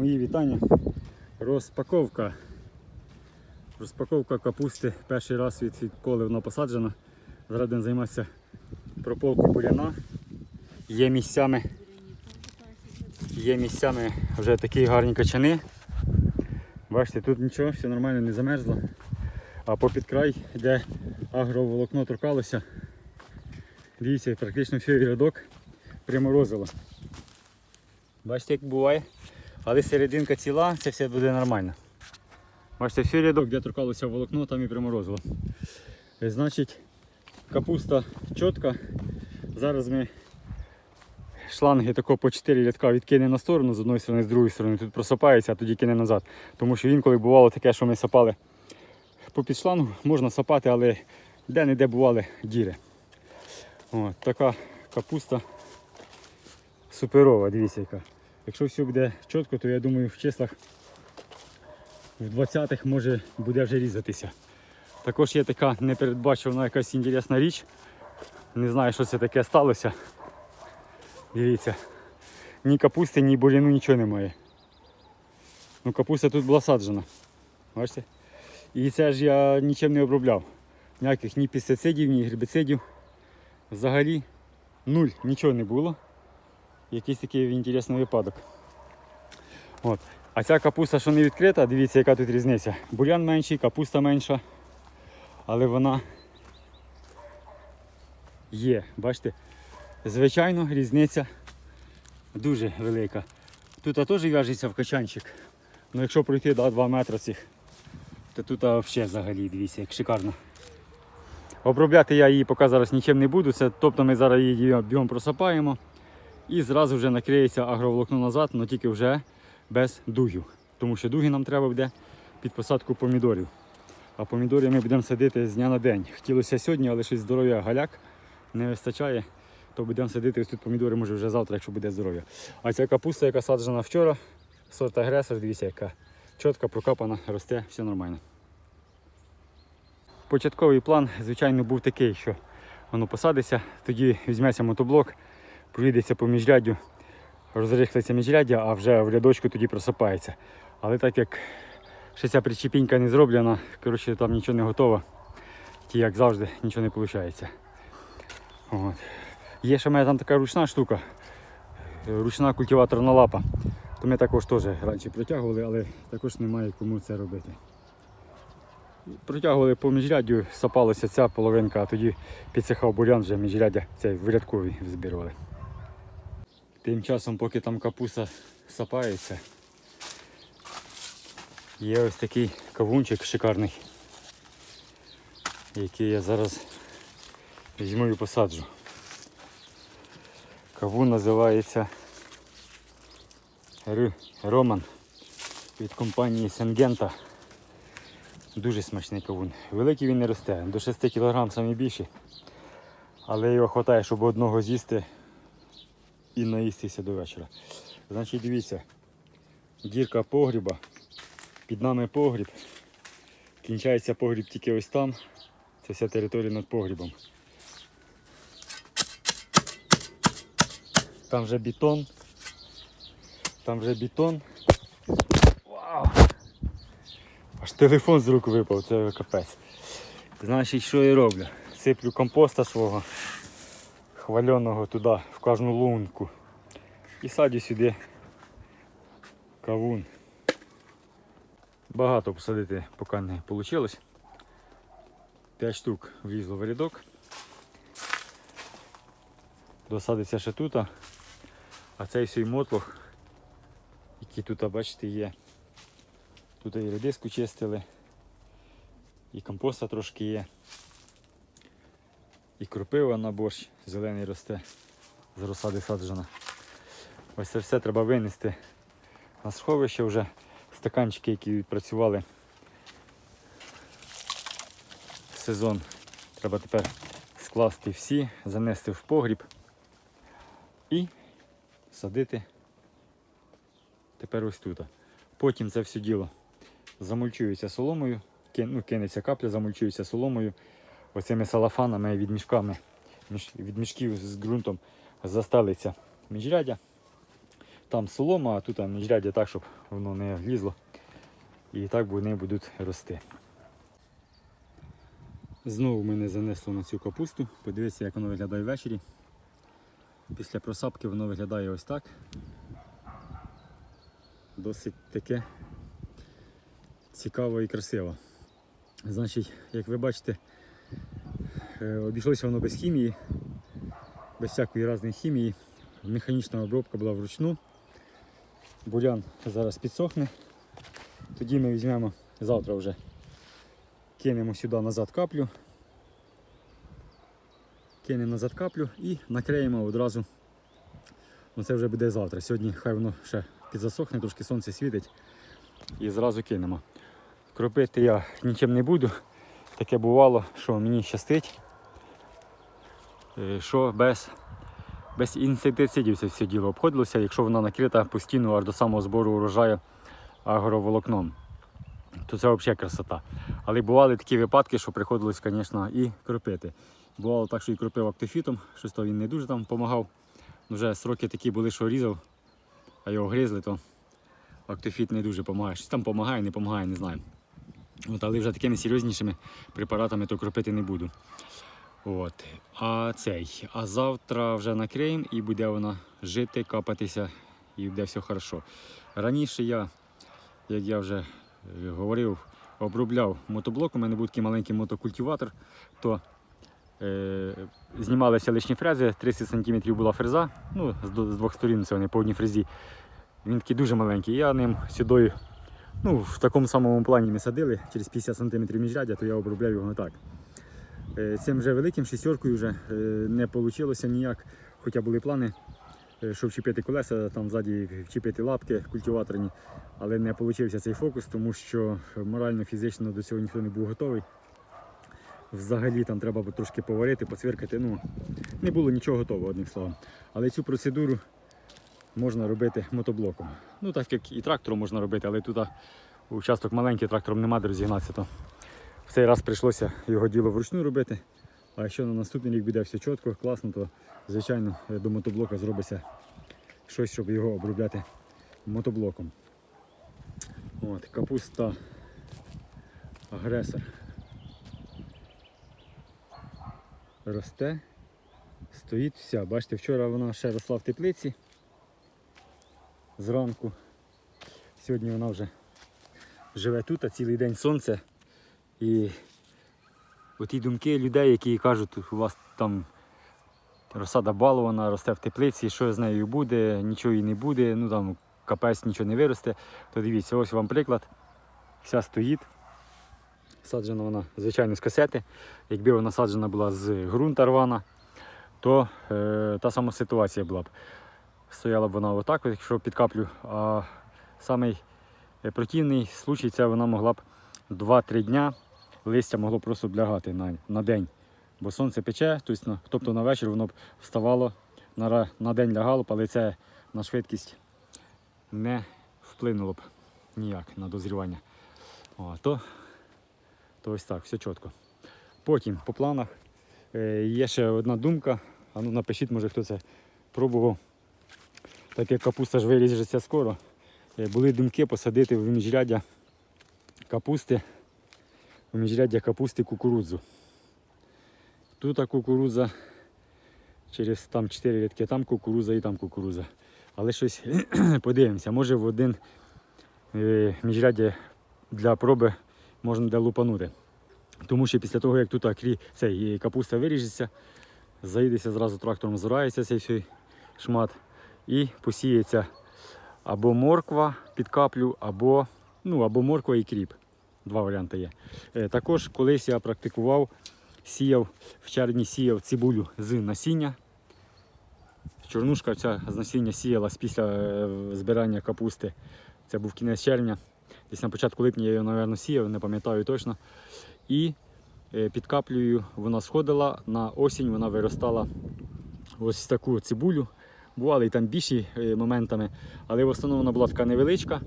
Мої вітання. Розпаковка. Розпаковка капусти перший раз відколи вона посаджена. Зараз будемо займатися прополкою буряна. Є місцями, є місцями вже такі гарні качани. Бачите, тут нічого, все нормально, не замерзло. А попід край, де агроволокно торкалося, дивіться, практично все рядок приморозило. Бачите, як буває. Але серединка ціла, це все буде нормально. Бачите, всій рядок, де торкалося волокно, там і приморозило. Значить, капуста чітка. Зараз ми шланги тако по 4 рядка відкинемо на сторону з одної сторони, з другої сторони. Тут просапається, а тоді кинемо назад. Тому що інколи бувало таке, що ми сапали по під шлангу, можна сапати, але де-не-де бували діри. От, така капуста суперова, дивіться яка. Якщо все буде чітко, то я думаю в числах в 20-х може буде вже різатися. Також є така непередбачувана якась інтересна річ. Не знаю, що це таке сталося. Дивіться. Ні капусти, ні буряну, нічого немає. Ну капуста тут була саджена. Бачите? І це ж я нічим не обробляв. Ніяких ні пестицидів, ні гербіцидів. Взагалі нуль, нічого не було якийсь такий інтересний випадок. От. А ця капуста, що не відкрита, дивіться, яка тут різниця. Бурян менший, капуста менша. Але вона є. Бачите? Звичайно, різниця дуже велика. Тут теж в'яжеться в качанчик. Ну якщо пройти до 2 метри цих, то тут взагалі взагалі дивіться, як шикарно. Обробляти я її поки зараз нічим не буду. Це, тобто ми зараз її бігом просапаємо і зразу вже накриється агроволокно назад, але тільки вже без дугів. Тому що дуги нам треба буде під посадку помідорів. А помідорів ми будемо садити з дня на день. Хотілося сьогодні, але щось здоров'я галяк не вистачає, то будемо садити ось тут помідори, може вже завтра, якщо буде здоров'я. А ця капуста, яка саджена вчора, сорт агресор, дивіться, яка чітка, прокапана, росте, все нормально. Початковий план, звичайно, був такий, що воно посадиться, тоді візьметься мотоблок, проїдеться по міжряддю, розрихлиться міжряддя, а вже в рядочку тоді просипається. Але так як ще ця причепінька не зроблена, коротше, там нічого не готово, ті, як завжди, нічого не виходить. От. Є ще в мене там така ручна штука, ручна культиваторна лапа. То ми також теж раніше протягували, але також немає кому це робити. Протягували по міжряддю, сапалася ця половинка, а тоді підсихав бурян вже міжряддя цей в рядковий збирали. Тим часом, поки там капуста сапається, є ось такий кавунчик шикарний, який я зараз візьму і посаджу. Кавун називається Р. Роман від компанії Сенгента. Дуже смачний кавун. Великий він не росте, до 6 кг самі. Але його вистачає, щоб одного з'їсти і наїстися до вечора. Значить, дивіться, дірка погріба, під нами погріб. Кінчається погріб тільки ось там. Це вся територія над погрібом. Там вже бетон. Там вже бетон. Вау! Аж телефон з рук випав, це капець. Значить, що я роблю? Сиплю компоста свого хвальоного туди, в кожну лунку. І садю сюди кавун. Багато посадити поки не вийшло. 5 штук влізло в рядок. Досадиться ще тут. А цей свій мотлох, який тут, бачите, є. Тут і редиску чистили, і компоста трошки є. І кропива на борщ, зелений росте, з розсади саджена. Ось це все треба винести на сховище вже. Стаканчики, які відпрацювали сезон. Треба тепер скласти всі, занести в погріб і садити тепер ось тут. Потім це все діло замульчується соломою, ну, кинеться капля, замульчується соломою, оцими салафанами від мішками, від мішків з ґрунтом застелиться міжрядя. там солома, а тут там міжряддя так, щоб воно не влізло. І так вони будуть рости. Знову мене занесло на цю капусту. Подивіться, як воно виглядає ввечері. Після просапки воно виглядає ось так. Досить таке цікаво і красиво. Значить, як ви бачите, обійшлося воно без хімії, без всякої різної хімії. Механічна обробка була вручну. Бурян зараз підсохне. Тоді ми візьмемо завтра вже кинемо сюди назад каплю. Кинемо назад каплю і накриємо одразу. Ну це вже буде завтра. Сьогодні хай воно ще підзасохне, трошки сонце світить і зразу кинемо. Кропити я нічим не буду. Таке бувало, що мені щастить, е, що без, без інсектицидів це все діло обходилося, якщо вона накрита постійно аж до самого збору урожаю агроволокном то це взагалі красота. Але бували такі випадки, що приходилось, звісно, і кропити. Бувало так, що і кропив актофітом, щось то він не дуже там допомагав. Вже сроки такі були, що різав, а його гризли, то актофіт не дуже допомагає. Щось там допомагає, не допомагає, не знаю. От, але вже такими серйознішими препаратами то кропити не буду. От. А цей. А завтра вже накриємо і буде вона жити, капатися і буде все хорошо. Раніше я, як я вже е, говорив, обробляв мотоблок, у мене був такий маленький мотокультиватор, то е, знімалися лишні фрези, 30 см була фреза, ну, з, з двох сторін це вони по одній фрезі. Він такий дуже маленький. Я ним сюди, ну, в такому самому плані ми садили, через 50 см міжрядя, то я обробляв його так. Е, Цим вже великим шістеркою вже е, не вийшло ніяк, хоча були плани, е, щоб вчепити колеса, там ззаді вчепити лапки культиваторні, але не вийшов цей фокус, тому що морально, фізично до цього ніхто не був готовий. Взагалі там треба трошки поварити, поцвіркати. Ну, не було нічого готового, одним словом. Але цю процедуру можна робити мотоблоком. Ну, так як і трактором можна робити, але тут участок маленький, трактором нема де розігнатися, то в цей раз прийшлося його діло вручну робити. А якщо на наступний рік буде все чітко, класно, то звичайно до мотоблока зробиться щось, щоб його обробляти мотоблоком. От, капуста агресор. Росте, стоїть вся. Бачите, вчора вона ще росла в теплиці зранку. Сьогодні вона вже живе тут, а цілий день сонце. І оті думки людей, які кажуть, у вас там розсада балована, росте в теплиці, що з нею буде, нічого їй не буде, ну там капець нічого не виросте. То дивіться, ось вам приклад. Вся стоїть. Саджена вона, звичайно, з касети. Якби вона саджена була з ґрунта рвана, то е, та сама ситуація була б. Стояла б вона отак, якщо під каплю. А самий е, противний случай це вона могла б 2-3 дня листя могло просто облягати на, на день. Бо сонце пече, тобто, на- вечір воно б вставало, на, на день лягало але це на швидкість не вплинуло б ніяк на дозрівання. О, то, то ось так, все чітко. Потім по планах е, є ще одна думка. А ну напишіть, може хто це пробував. Так як капуста ж виріжеться скоро. е, Були думки посадити в міжряддя капусти, в міжряддя капусти кукурудзу. Тут кукурудза, через там 4 рядки, там кукурудза і там кукурудза. Але щось подивимося, може в один е, міжряддя для проби можна де лупанути. Тому що після того, як тут крі, цей, е, капуста виріжеться, заїдеться зразу трактором, зорається цей всей шмат і посіється або морква під каплю, або, ну, або морква і кріп. Два варіанти є. Е, Також колись я практикував, сіяв, в червні сіяв цибулю з насіння. Чорнушка ця з насіння сіялась після е, збирання капусти. Це був кінець червня. Десь на початку липня я її, мабуть, сіяв, не пам'ятаю точно. І е, під каплею вона сходила, на осінь вона виростала ось таку цибулю. Бували і там більші моментами, але в основному вона була така невеличка.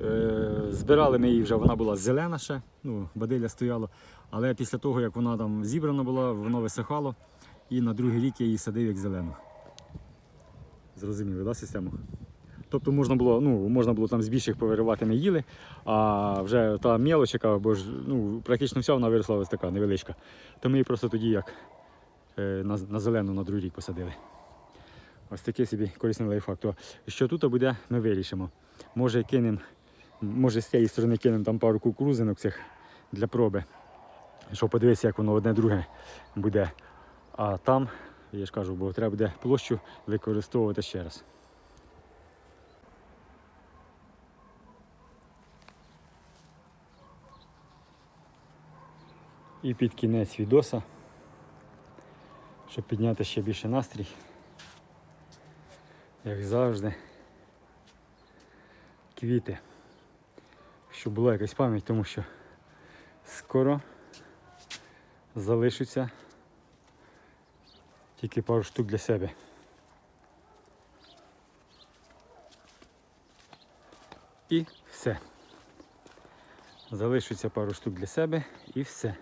Е, Збирали ми її вже, вона була зелена ще, ну, бадилля стояло. Але після того, як вона там зібрана була, воно висихало. І на другий рік я її садив як зелену. Зрозуміли, да, систему? Тобто можна було, ну, можна було там з більших повиривати, ми їли, а вже та мелоч, яка, бо ж ну, практично вся вона виросла ось така невеличка. То ми її просто тоді як е, на, на зелену на другий рік посадили. Ось такий собі корисний лайфхак. То що тут буде, ми вирішимо. Може кинемо, може з цієї сторони кинемо там пару кукурузинок цих для проби. Щоб подивитися, як воно одне друге буде. А там, я ж кажу, бо треба буде площу використовувати ще раз. І під кінець відоса, щоб підняти ще більше настрій, як завжди, квіти, щоб була якась пам'ять, тому що скоро залишиться тільки пару штук для себе. І все. Залишиться пару штук для себе і все.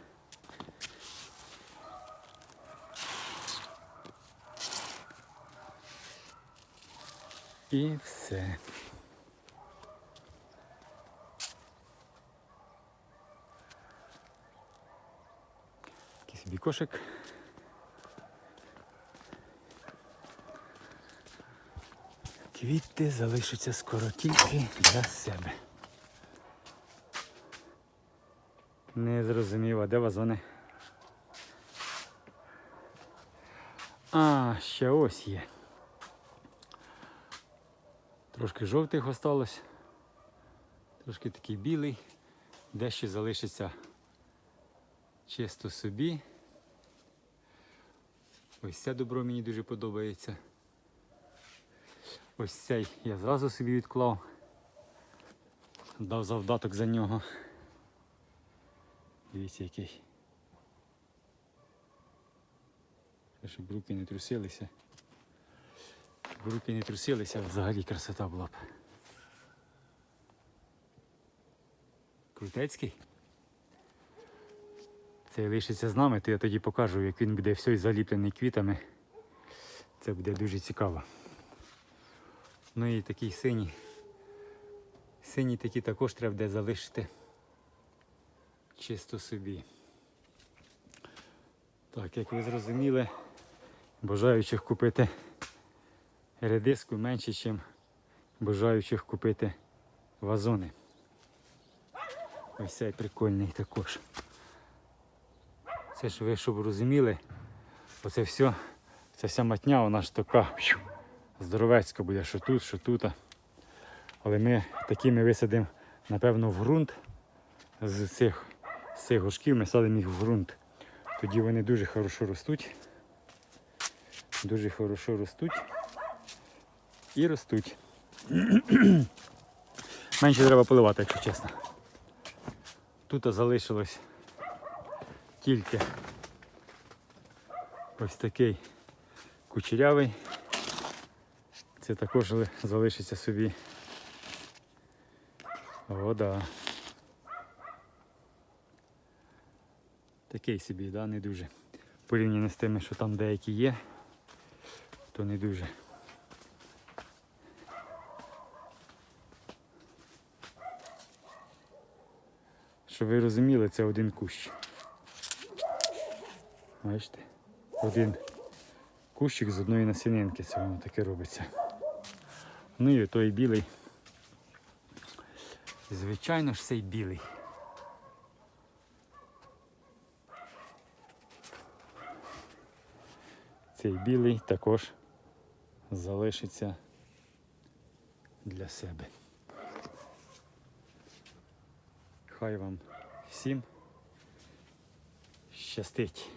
І все. Собі кошик. Квіти залишаться скоро тільки для себе. Не зрозумів, а де вазони? А, ще ось є. Трошки жовтих осталось, трошки такий білий, дещо залишиться чисто собі. Ось це добро мені дуже подобається. Ось цей я зразу собі відклав. Дав завдаток за нього. Дивіться який. Щоб руки не трусилися. Щоб руки не трусилися, взагалі красота була б. Крутецький. Цей лишиться з нами, то я тоді покажу, як він буде все заліплений квітами. Це буде дуже цікаво. Ну і такий синій. Синій такі також треба буде залишити чисто собі. Так, як ви зрозуміли, бажаючих купити редиску менше, ніж бажаючих купити вазони. Ось цей прикольний також. Це ж ви щоб розуміли, оце все, ця вся матня, вона ж така здоровецька буде, що тут, що тут. Але ми такі ми висадимо, напевно, в ґрунт з цих, з цих горшків ми садимо їх в ґрунт. Тоді вони дуже хорошо ростуть. Дуже хорошо ростуть і ростуть. Менше треба поливати, якщо чесно. Тут залишилось тільки ось такий кучерявий. Це також залишиться собі. О, да. Такий собі, да, не дуже. Порівняно з тими, що там деякі є, то не дуже. Щоб ви розуміли, це один кущ. Бачите? Один кущик з одної насінинки, це воно таке робиться. Ну і той білий. Звичайно ж цей білий. Цей білий також залишиться для себе. Хай вам всім щастить.